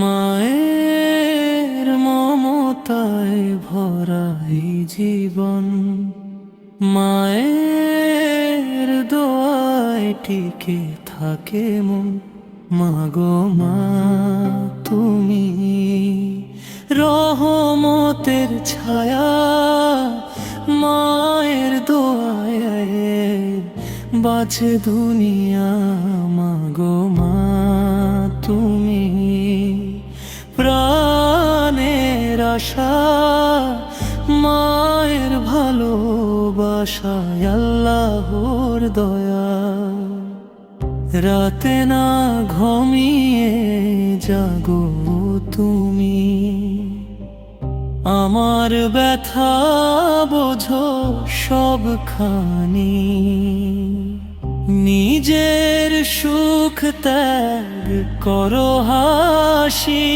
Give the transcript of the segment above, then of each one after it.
মায়ের মমতায় ভরা এই জীবন, মায়ের দোয়ায় টিকে থাকে মন। মাগো মা, তুমি রহমতের ছায়া, মায়ের দোয়ায় বাছে দুনিয়া, মাগো মা, তুমি। প্রাণের আশা, মায়ের ভালোবাসায় আল্লাহর দয়া। রাতে না ঘুমিয়ে জাগো তুমি। আমার ব্যথা বোঝো সবখানি। নিজের সুখ ত্যাগ করো হাসি,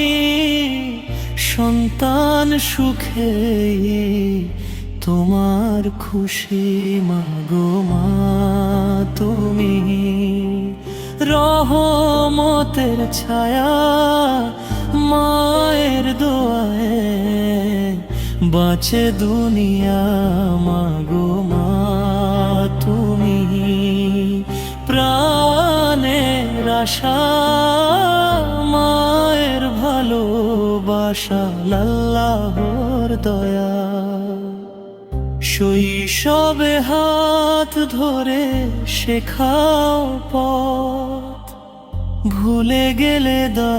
সন্তান সুখে তোমার খুশি মাগো মা তুমি। রহমতের ছায়া মায়ের দোয়ায় বাঁচে দুনিয়া মাগো মা, তুমি প্রাণের আশা, মায়ের ভালোবাসা লাল্লাহর দয়া। শৈশবে হাত ধরে শেখাও পথ, ভুলে গেলে দা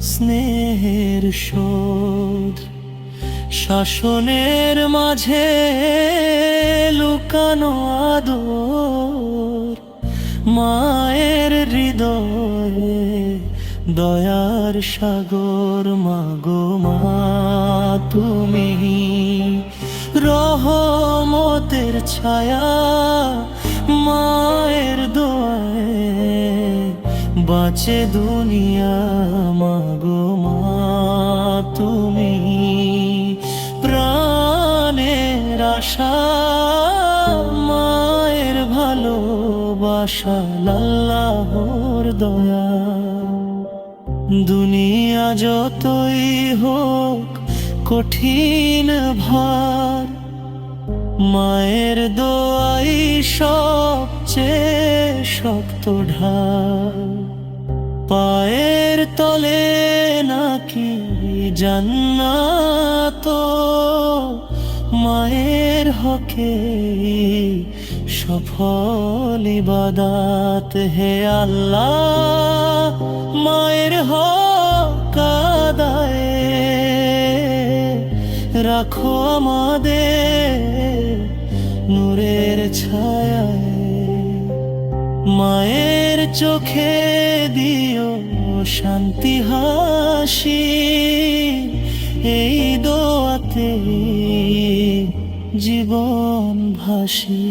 স্নেহের শোধ। শাসনের মাঝে লুকানো আদর, মায়ের হৃদয়ে দয়ার সাগর মাগো মা, তুমি রহমতের ছায়া মায়ের দোয়ায় বাঁচে দুনিয়া মাগো মা, তুমি আশা, মায়ের ভালোবাসা, লাল্লাহর দয়া। দুনিয়া যতই হোক কঠিন ভার, মায়ের দোয়াই সবচেয়ে শক্ত ঢাল। পায়ের তলে নাকি জান্নাত মায়ের হকে সফল ইবাদাত হে আল্লাহ। মায়ের হক আদায়ে রাখো আমাদের নূরের ছায়ায়। মায়ের চোখে দিও শান্তি হাসি, এই দোয়াতে জীবন ভাসি